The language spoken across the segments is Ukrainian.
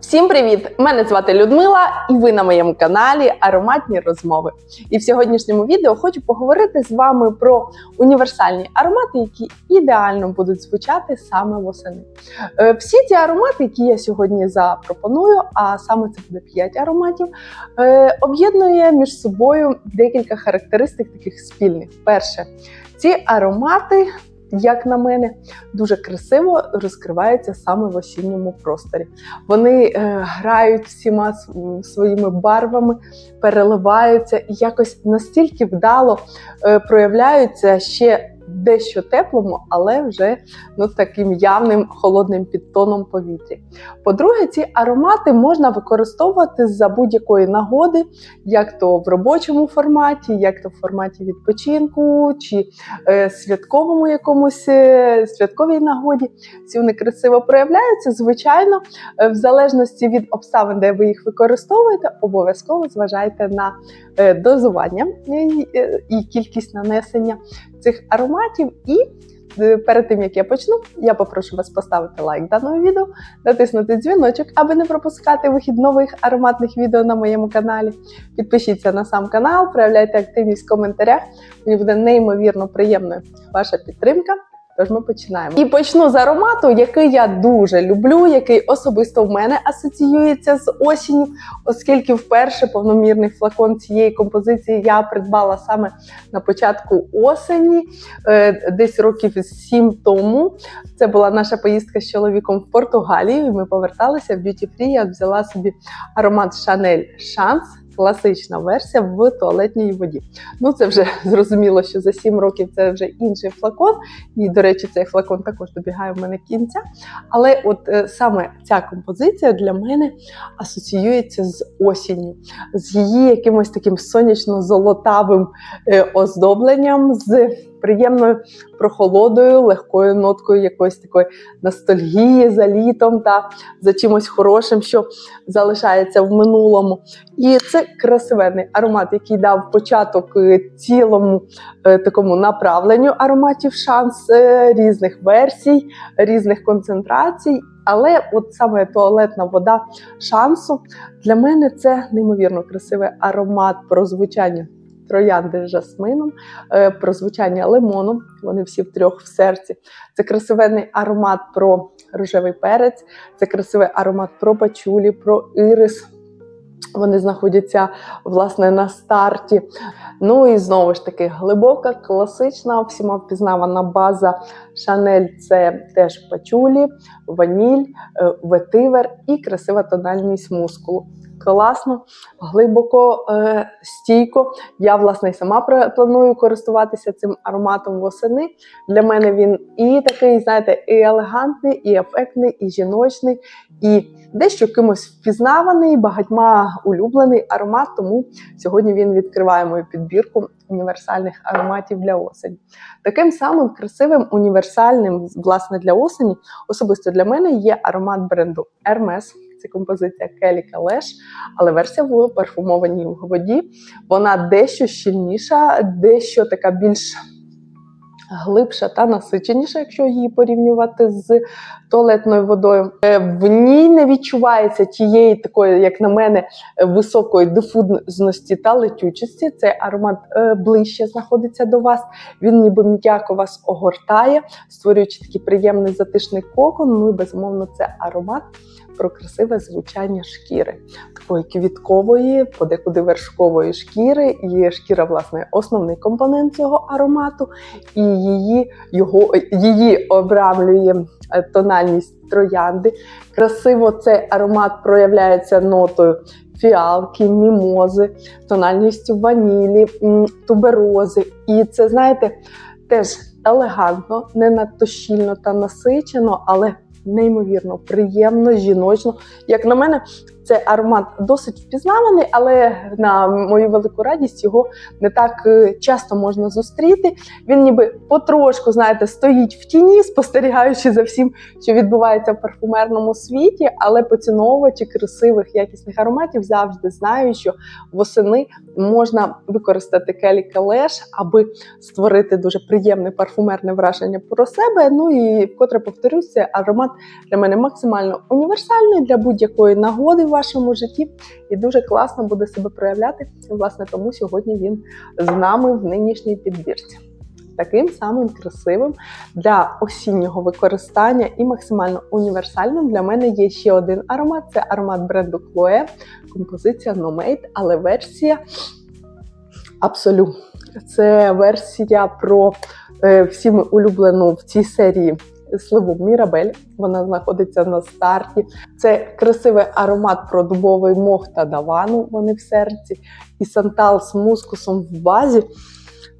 Всім привіт! Мене звати Людмила, і ви на моєму каналі Ароматні розмови. І в сьогоднішньому відео хочу поговорити з вами про універсальні аромати, які ідеально будуть звучати саме восени. Е, Всі ці аромати, які я сьогодні запропоную, а саме це буде 5 ароматів, е, об'єднує між собою декілька характеристик таких спільних. Перше, ці аромати. Як на мене, дуже красиво розкриваються саме в осінньому просторі. Вони е, грають всіма своїми барвами, переливаються і якось настільки вдало е, проявляються ще дещо теплому, але вже ну, таким явним холодним підтоном повітря. По-друге, ці аромати можна використовувати за будь-якої нагоди, як то в робочому форматі, як то в форматі відпочинку чи е, святковому якомусь е, святковій нагоді. Всі вони красиво проявляються. Звичайно, Е, в залежності від обставин, де ви їх використовуєте, обов'язково зважайте на е, дозування і, е, і кількість нанесення цих ароматів. І е, перед тим як я почну, я попрошу вас поставити лайк даному відео, натиснути дзвіночок, аби не пропускати вихід нових ароматних відео на моєму каналі. Підпишіться на сам канал, проявляйте активність в коментарях. Мені буде неймовірно приємною ваша підтримка. Тож ми починаємо. І почну з аромату, який я дуже люблю, який особисто в мене асоціюється з осінню, оскільки вперше повномірний флакон цієї композиції я придбала саме на початку осені, е, десь років сім тому. Це була наша поїздка з чоловіком в Португалію. і Ми поверталися в Duty Free. Я взяла собі аромат Chanel Chance. Класична версія в туалетній воді. Ну це вже зрозуміло, що за 7 років це вже інший флакон. І, до речі, цей флакон також добігає в мене кінця. Але от е, саме ця композиція для мене асоціюється з осінню, з її якимось таким сонячно-золотавим е, оздобленням, з приємною прохолодою, легкою ноткою якоїсь такої ностальгії за літом та за чимось хорошим, що залишається в минулому. І це красивенний аромат, який дав початок е, цілому е, такому направленню ароматів шанс е, різних версій, різних концентрацій. Але от саме туалетна вода шансу для мене це неймовірно красивий аромат про звучання троянди з жасмином, е, про звучання лимону. Вони всі втрьох в серці. Це красивенний аромат про рожевий перець, це красивий аромат про пачулі, про ірис. Вони знаходяться власне на старті. Ну і знову ж таки глибока, класична, всіма впізнавана база Шанель це теж пачулі, ваніль, е, ветивер і красива тональність мускулу. Класно, глибоко, е, стійко. Я власне й сама планую користуватися цим ароматом восени. Для мене він і такий, знаєте, і елегантний, і ефектний, і жіночний, і дещо кимось впізнаваний, багатьма улюблений аромат. Тому сьогодні він відкриває мою підбірку універсальних ароматів для осені. Таким самим красивим універсальним, власне, для осені, особисто для мене є аромат бренду Hermes. Це композиція Келі Калеш, але версія в парфумованій воді. Вона дещо щільніша, дещо така більш глибша та насиченіша, якщо її порівнювати з туалетною водою. Е, В ній не відчувається тієї такої, як на мене, е, високої дифузності та летючості. Цей аромат е, ближче знаходиться до вас. Він ніби м'яко вас огортає, створюючи такий приємний затишний кокон. Ну і безумовно, це аромат про красиве звучання шкіри, такої квіткової, подекуди вершкової шкіри. І шкіра, власне, основний компонент цього аромату, і її, його, її обрамлює е, тональність троянди. Красиво цей аромат проявляється нотою фіалки, мімози, тональністю ванілі, туберози. І це, знаєте, теж елегантно, не надто щільно та насичено, але неймовірно приємно, жіночно. Як на мене, цей аромат досить впізнаваний, але на мою велику радість його не так е, часто можна зустріти. Він ніби потрошку, знаєте, стоїть в тіні, спостерігаючи за всім, що відбувається в парфумерному світі, але поціновувачі красивих якісних ароматів завжди знають, що восени можна використати келі калеш, аби створити дуже приємне парфумерне враження про себе. Ну і вкотре повторюсь, це аромат для мене максимально універсальний для будь-якої нагоди вашому житті і дуже класно буде себе проявляти. Власне, тому сьогодні він з нами в нинішній підбірці. Таким самим красивим для осіннього використання і максимально універсальним для мене є ще один аромат. Це аромат бренду Chloe, композиція No Made, але версія Absolu. Це версія про е, всіми улюблену в цій серії сливу Мірабель. Вона знаходиться на старті. Це красивий аромат про дубовий мох та давану. Вони в серці, і сантал з мускусом в базі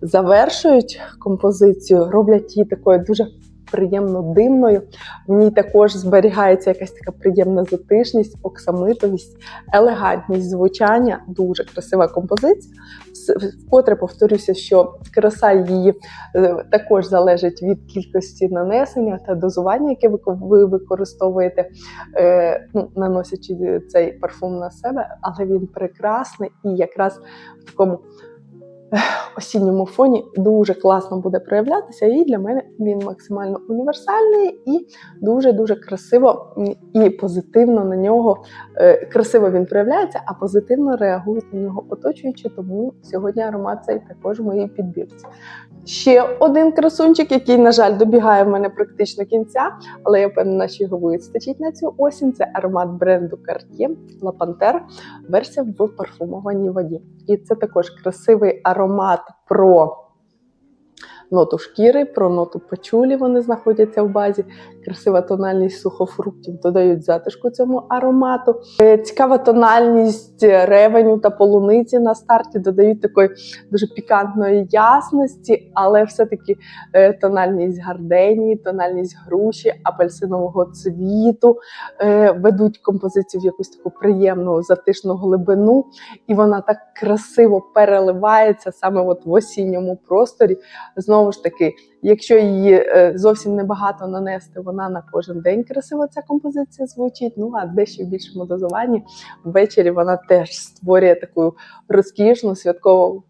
завершують композицію, роблять її такою дуже приємно димною. В ній також зберігається якась така приємна затишність, оксамитовість, елегантність звучання. Дуже красива композиція. Вкотре повторюся, що краса її е, також залежить від кількості нанесення та дозування, яке ви ви використовуєте, е, ну, наносячи цей парфум на себе, але він прекрасний і якраз в такому осінньому фоні дуже класно буде проявлятися. І для мене він максимально універсальний і дуже-дуже красиво і позитивно на нього е, красиво він проявляється, а позитивно реагують на нього оточуючи. Тому сьогодні аромат цей також в моїй підбірці. Ще один красунчик, який, на жаль, добігає в мене практично кінця, але я впевнена, що його вистачить на цю осінь. Це аромат бренду Cartier La Panthère, версія в парфумованій воді. І це також красивий аромат про ноту шкіри, про ноту пачулі. Вони знаходяться в базі. Красива тональність сухофруктів додають затишку цьому аромату. Е, Цікава тональність ревеню та полуниці на старті додають такої дуже пікантної ясності, але все-таки е, тональність гарденії, тональність груші, апельсинового цвіту е, ведуть композицію в якусь таку приємну затишну глибину, і вона так красиво переливається саме от в осінньому просторі. Знову ж таки, якщо її е, зовсім небагато нанести, вона на кожен день красиво ця композиція звучить. Ну а дещо в більшому дозуванні ввечері вона теж створює таку розкішну святкову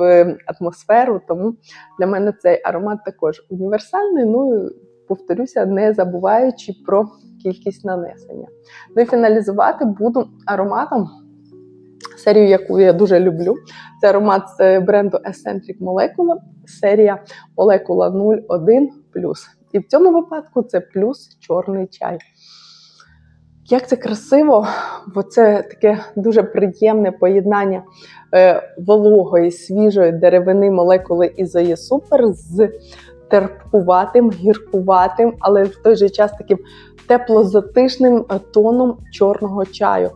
е, атмосферу. Тому для мене цей аромат також універсальний. Ну повторюся, не забуваючи про кількість нанесення. Ну і фіналізувати буду ароматом. Серію, яку я дуже люблю, це аромат з бренду Eccentric Molecula, серія Molecula 01 І в цьому випадку це плюс чорний чай. Як це красиво, бо це таке дуже приємне поєднання е, вологої, свіжої деревини молекули Ізоє Супер з терпкуватим, гіркуватим, але в той же час таким теплозатишним е, тоном чорного чаю.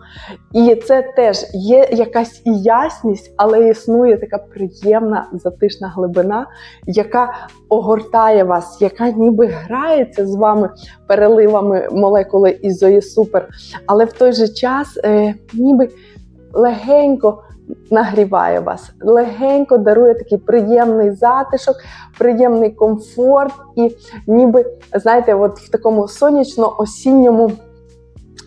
І це теж є якась і ясність, але існує така приємна затишна глибина, яка огортає вас, яка ніби грається з вами переливами молекули ізої супер, але в той же час е, ніби легенько. Нагріває вас, легенько дарує такий приємний затишок, приємний комфорт, і ніби, знаєте, от в такому сонячно-осінньому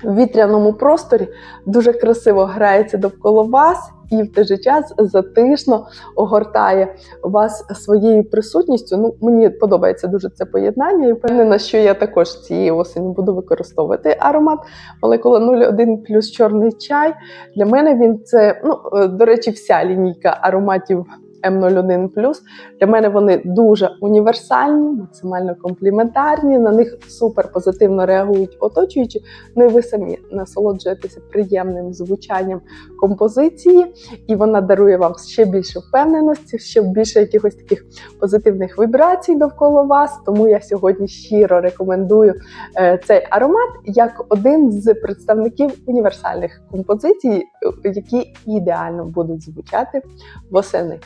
вітряному просторі дуже красиво грається довкола вас і в той же час затишно огортає вас своєю присутністю. Ну, мені подобається дуже це поєднання, і впевнена, що я також цієї осені буду використовувати аромат молекула 01 плюс чорний чай. Для мене він це, ну, е, до речі, вся лінійка ароматів. М01 для мене вони дуже універсальні, максимально компліментарні. На них супер позитивно реагують оточуючі. Ну і ви самі насолоджуєтеся приємним звучанням композиції, і вона дарує вам ще більше впевненості, ще більше якихось таких позитивних вібрацій довкола вас. Тому я сьогодні щиро рекомендую е, цей аромат як один з представників універсальних композицій, е, які ідеально будуть звучати восени.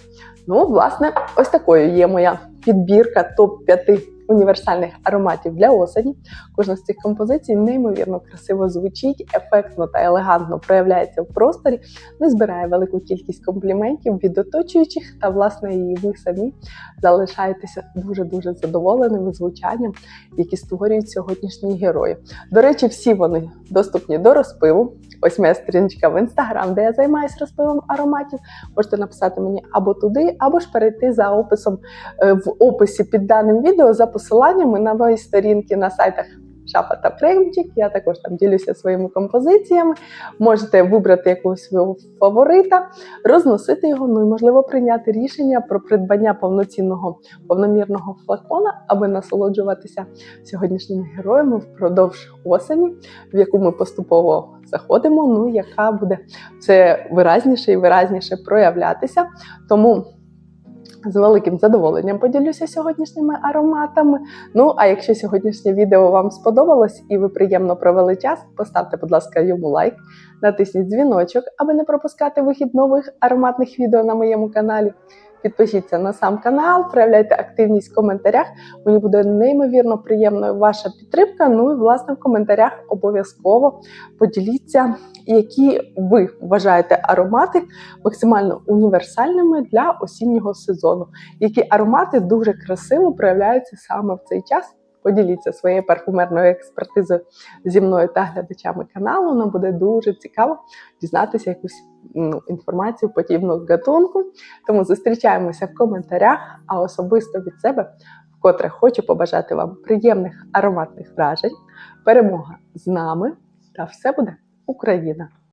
Ну, власне, ось такою є моя підбірка топ-5 універсальних ароматів для осені. Кожна з цих композицій неймовірно красиво звучить, ефектно та елегантно проявляється в просторі, не збирає велику кількість компліментів від оточуючих, та, власне, і ви самі залишаєтеся дуже-дуже задоволеними звучанням, які створюють сьогоднішні герої. До речі, всі вони доступні до розпиву. Ось моя сторіночка в інстаграм, де я займаюся розпивом ароматів. Можете написати мені або туди, або ж перейти за описом е, в описі під даним відео за посиланнями на мої сторінки на сайтах шафа та приймчик. Я також там ділюся своїми композиціями. Можете вибрати якогось свого фаворита, розносити його, ну і можливо прийняти рішення про придбання повноцінного повномірного флакона, аби насолоджуватися сьогоднішніми героями впродовж осені, в яку ми поступово заходимо. Ну яка буде все виразніше і виразніше проявлятися. Тому з великим задоволенням поділюся сьогоднішніми ароматами. Ну а якщо сьогоднішнє відео вам сподобалось і ви приємно провели час, поставте, будь ласка, йому лайк, натисніть дзвіночок, аби не пропускати вихід нових ароматних відео на моєму каналі. Підпишіться на сам канал, проявляйте активність в коментарях. Мені буде неймовірно приємною ваша підтримка. Ну і власне в коментарях обов'язково поділіться, які ви вважаєте аромати максимально універсальними для осіннього сезону. Які аромати дуже красиво проявляються саме в цей час. Поділіться своєю парфумерною експертизою зі мною та глядачами каналу. Нам буде дуже цікаво дізнатися якусь ну, інформацію подібного гатунку. Тому зустрічаємося в коментарях, а особисто від себе, вкотре хочу побажати вам приємних ароматних вражень, перемога з нами, та все буде Україна!